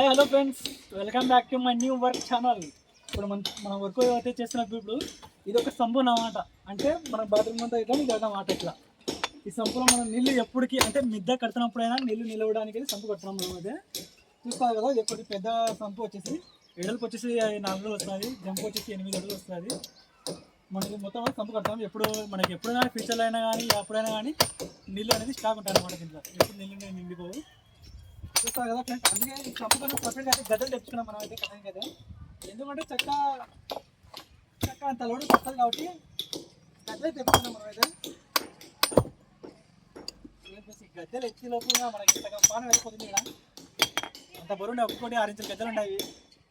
Hi hello friends welcome back to my new work channel ఇప్పుడు మన మన work అయితే చేస్తున్నప్పుడు ఇప్పుడు ఇది ఒక సంపు అన్నమాట అంటే మన బాత్రూమ్ అంతా ఇట్లా ఇది అన్నమాట ఇట్లా ఈ సంపులో మనం నీళ్ళు ఎప్పటికి అంటే మిద్ద కడుతున్నప్పుడైనా నీళ్ళు నిలవడానికి అయితే సంపు కడుతున్నాం మనం అయితే. చూస్తారు కదా ఎప్పటి పెద్ద సంపు వచ్చేసి ఎడల్పు వచ్చేసి నాలుగు వస్తుంది జంపు వచ్చేసి ఎనిమిది అడుగులు వస్తుంది. మనకి మొత్తం సంపు కడతాం ఎప్పుడు మనకి ఎప్పుడైనా ఫ్యూచర్లో అయినా కానీ ఎప్పుడైనా కానీ నీళ్ళు అనేది స్టాక్ ఉంటాయి అనమాట దీంట్లో. ఎప్పుడు నీళ్ళు నిండిపోవు. చూస్తారు కదా ఫ్రెండ్స్ అందుకే ఈ కప్పు కోసం అయితే గద్దలు తెచ్చుకున్నాం మనం అయితే కథం కదా ఎందుకంటే చెక్క చెక్క అంత లోడు పడుతుంది కాబట్టి గద్దలే తెచ్చుకున్నాం మనం అయితే. గద్దెలు ఎత్తి లోపల మనకి సగం పానం వెళ్ళిపోతుంది ఇక్కడ. అంత బరువు ఒక్కొక్కటి ఆరు ఇంచుల గద్దలు ఉన్నాయి.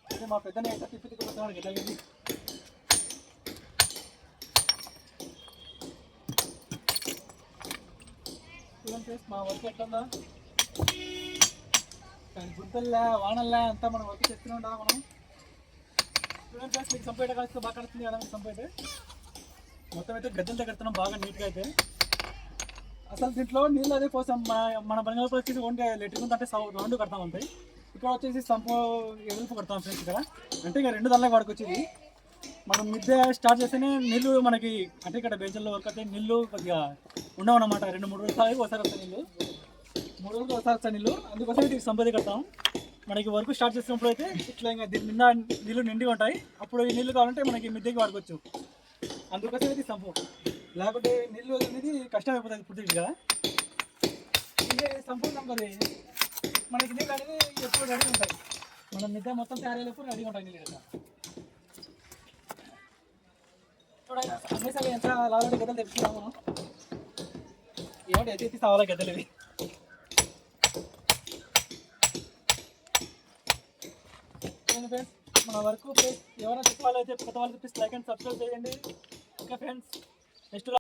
అయితే మా పెద్దని అయితే తిప్పి తిప్పిపోతున్నాడు గద్దెలు చూడండి మా వర్క్ ఎట్లా ఉందా కానీ గుంతల్లా వానల్లా అంతా మనం వర్క్ చేస్తూనే మనం? చూడండి ఫ్రెండ్స్ మీకు సంపేట కలిస్తే బాగా కడుతుంది కదా మీకు సంపేట? మొత్తం అయితే గద్దెలతో కడుతున్నాం బాగా నీట్గా అయితే. అసలు దీంట్లో నీళ్ళు అదే కోసం మన మన బంగాళ వచ్చేసి ఓన్లీ లెటర్ ఉందంటే అంటే రౌండ్ కడతాం ఉంటాయి ఇక్కడ వచ్చేసి సంపు ఎదురుపు కడతాం ఫ్రెండ్స్ ఇక్కడ. అంటే ఇక రెండు దానిలో వాడుకొచ్చేది మనం మిద్దె స్టార్ట్ చేస్తేనే నీళ్ళు మనకి అంటే ఇక్కడ బెంచల్లో వర్క్ అయితే నీళ్ళు కొద్దిగా ఉండవు అన్నమాట రెండు మూడు రోజులు ఒకసారి వస్తాయి నీళ్ళు. మూడు రోజులు వస్తారు నీళ్ళు. అందుకోసం వీటికి సంపది కడతాం. మనకి వర్క్ స్టార్ట్ చేసినప్పుడు అయితే ఇట్లా ఇంకా దీని నీళ్ళు నిండి ఉంటాయి. అప్పుడు ఈ నీళ్ళు కావాలంటే మనకి మిద్దెకి వాడుకోవచ్చు. అందుకోసం ఇది సంపు లేకపోతే నీళ్ళు అనేది కష్టం అయిపోతుంది పూర్తిగా ఇదే సంపు నెంబర్ మనకి నీళ్ళు అనేది ఎప్పుడు రెడీ ఉంటాయి. మన మిద్దె మొత్తం తయారయ్యేటప్పుడు రెడీ ఉంటాయి నీళ్ళు ఇక్కడ అమ్మేసారి ఎంత లాభం గద్దలు తెచ్చుకున్నాము. ఏమంటే అయితే ఎత్తి సావాలా గద్దలు ఇవి? ఫ్రెండ్స్ మన వర్క్ ప్లీజ్ ఎవరైనా చెప్పాలైతే కొత్త వాళ్ళు ప్లీజ్ లైక్ అండ్ సబ్స్క్రైబ్ చేయండి. Okay friends next